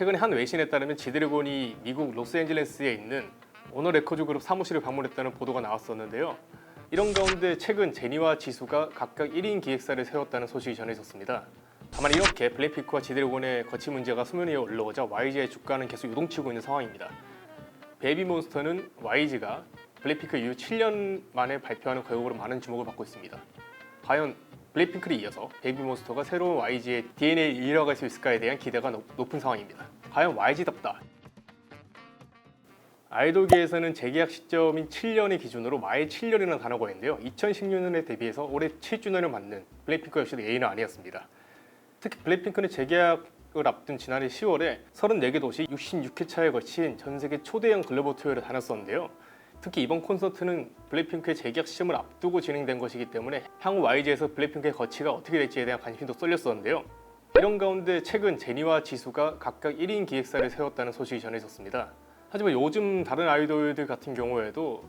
최근에 한 외신에 따르면 지드래곤이 미국 로스앤젤레스에 있는 오너 레코드 그룹 사무실을 방문했다는 보도가 나왔었는데요. 이런 가운데 최근 제니와 지수가 각각 1인 기획사를 세웠다는 소식이 전해졌습니다. 다만 이렇게 블랙핑크와 지드래곤의 거치 문제가 수면 위에 올라오자 YG의 주가는 계속 요동치고 있는 상황입니다. 베이비몬스터는 YG가 블랙핑크 이후 7년 만에 발표하는 걸곡으로 많은 주목을 받고 있습니다. 과연 블랙핑크를 이어서 베이비몬스터가 새로운 YG의 DNA를 이어갈 수 있을까에 대한 기대가 높- 높은 상황입니다. 과연 YG답다. 아이돌계에서는 재계약 시점인 7년의 기준으로 마의 7년이라는 단어가 있는데요. 2016년에 대비해서 올해 7주년을 맞는 블랙핑크 역시도 예의는 아니었습니다. 특히 블랙핑크는 재계약 을 앞둔 지난해 10월에 34개 도시 66회차에 걸친 전 세계 초대형 글로벌 투어를 다녔었는데요. 특히 이번 콘서트는 블랙핑크의 재계약 시점을 앞두고 진행된 것이기 때문에 향후 YG에서 블랙핑크의 거치가 어떻게 될지에 대한 관심도 쏠렸었는데요. 이런 가운데 최근 제니와 지수가 각각 1인 기획사를 세웠다는 소식이 전해졌습니다. 하지만 요즘 다른 아이돌들 같은 경우에도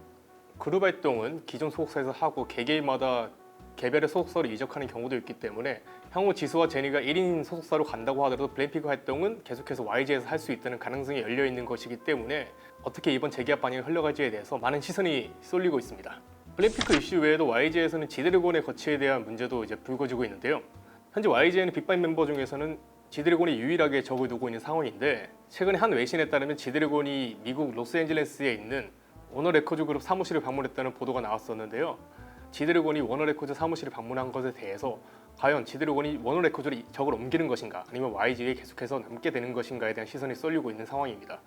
그룹 활동은 기존 소속사에서 하고 개개인마다 개별의 소속사로 이적하는 경우도 있기 때문에 향후 지수와 제니가 1인 소속사로 간다고 하더라도 블랙핑크 활동은 계속해서 YG에서 할 수 있다는 가능성이 열려 있는 것이기 때문에 어떻게 이번 재계약 방향이 흘러갈지에 대해서 많은 시선이 쏠리고 있습니다. 블랙핑크 이슈 외에도 YG에서는 지드래곤의 거치에 대한 문제도 이제 불거지고 있는데요. 현재 YG에는 빅바인 멤버 중에서는 지드래곤이 유일하게 적을 두고 있는 상황인데 최근에 한 외신에 따르면 지드래곤이 미국 로스앤젤레스에 있는 오너 레코드 그룹 사무실을 방문했다는 보도가 나왔었는데요. 지드래곤이 워너 레코드 사무실을 방문한 것에 대해서 과연 지드래곤이 워너 레코드로 이- 적을 옮기는 것인가 아니면 YG에 계속해서 남게 되는 것인가에 대한 시선이 쏠리고 있는 상황입니다.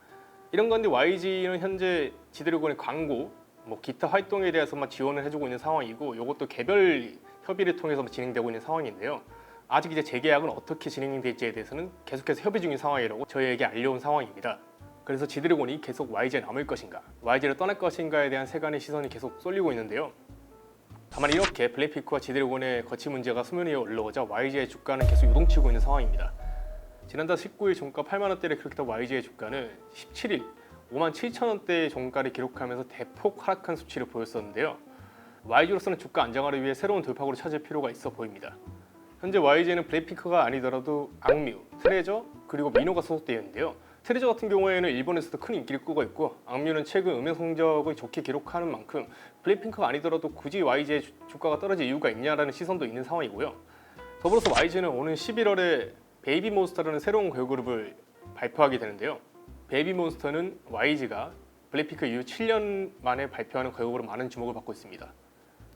이런 건데 YG는 현재 지드래곤의 광고, 뭐 기타 활동에 대해서만 지원을 해주고 있는 상황이고 이것도 개별 협의를 통해서 진행되고 있는 상황인데요. 아직 이제 재계약은 어떻게 진행될지에 대해서는 계속해서 협의 중인 상황이라고 저희에게 알려온 상황입니다. 그래서 지드래곤이 계속 YG에 남을 것인가, YG를 떠날 것인가에 대한 세간의 시선이 계속 쏠리고 있는데요. 다만 이렇게 블랙핑크와 지드래곤의 거치 문제가 수면 위에 올라오자 YG의 주가는 계속 요동치고 있는 상황입니다. 지난달 19일 종가 8만 원대를 기록했던 YG의 주가는 17일 5만 7천 원대의 종가를 기록하면서 대폭 하락한 수치를 보였었는데요. YG로서는 주가 안정화를 위해 새로운 돌파구를 찾을 필요가 있어 보입니다. 현재 YG는 블랙핑크가 아니더라도 악뮤, 트레저 그리고 미노가 소속되어 있는데요. 트레저 같은 경우에는 일본에서도 큰 인기를 끄고 있고 악뮤는 최근 음향 성적을 좋게 기록하는 만큼 블랙핑크가 아니더라도 굳이 YG의 주- 주가가 떨어질 이유가 있냐라는 시선도 있는 상황이고요. 더불어서 YG는 오는 11월에 베이비 몬스터라는 새로운 걸그룹을 발표하게 되는데요. 베이비 몬스터는 YG가 블랙핑크 이후 7년 만에 발표하는 걸그룹으로 많은 주목을 받고 있습니다.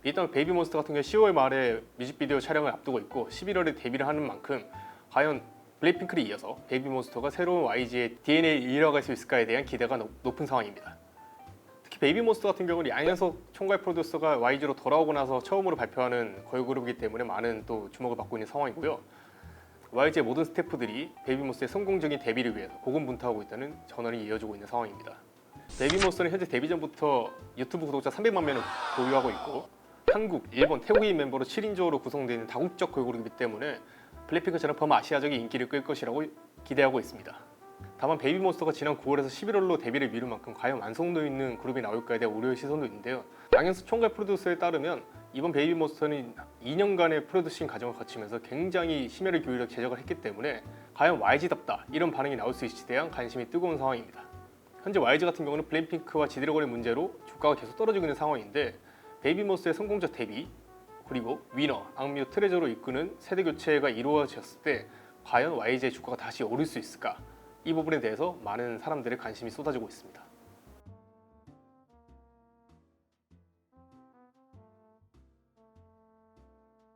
일단 베이비 몬스터 같은 경우 10월 말에 뮤직비디오 촬영을 앞두고 있고 11월에 데뷔를 하는 만큼 과연 블랙핑크를 이어서 베이비몬스터가 새로운 YG의 DNA를 이어갈 수 있을까에 대한 기대가 높- 높은 상황입니다. 특히 베이비몬스터 같은 경우는 양현석 총괄 프로듀서가 YG로 돌아오고 나서 처음으로 발표하는 걸그룹이기 때문에 많은 또 주목을 받고 있는 상황이고요. YG의 모든 스태프들이 베이비몬스터의 성공적인 데뷔를 위해서 고군분투하고 있다는 전언이 이어지고 있는 상황입니다. 베이비몬스터는 현재 데뷔 전부터 유튜브 구독자 300만 명을 보유하고 있고 한국, 일본, 태국인 멤버로 7인조로 구성되어 있는 다국적 걸그룹이기 때문에 블랙핑크처럼 범아시아적인 인기를 끌 것이라고 기대하고 있습니다. 다만 베이비몬스터가 지난 9월에서 11월로 데뷔를 미룬 만큼 과연 완성도 있는 그룹이 나올까에 대한 우려의 시선도 있는데요. 양현수 총괄 프로듀서에 따르면 이번 베이비몬스터는 2년간의 프로듀싱 과정을 거치면서 굉장히 심혈을 기울여 제작을 했기 때문에 과연 YG답다 이런 반응이 나올 수 있을지에 대한 관심이 뜨거운 상황입니다. 현재 YG 같은 경우는 블랙핑크와 지드래곤의 문제로 주가가 계속 떨어지고 있는 상황인데 베이비모스의 성공적 데뷔 그리고 위너, 악뮤, 트레저로 이끄는 세대 교체가 이루어졌을 때 과연 YG의 주가가 다시 오를 수 있을까? 이 부분에 대해서 많은 사람들의 관심이 쏟아지고 있습니다.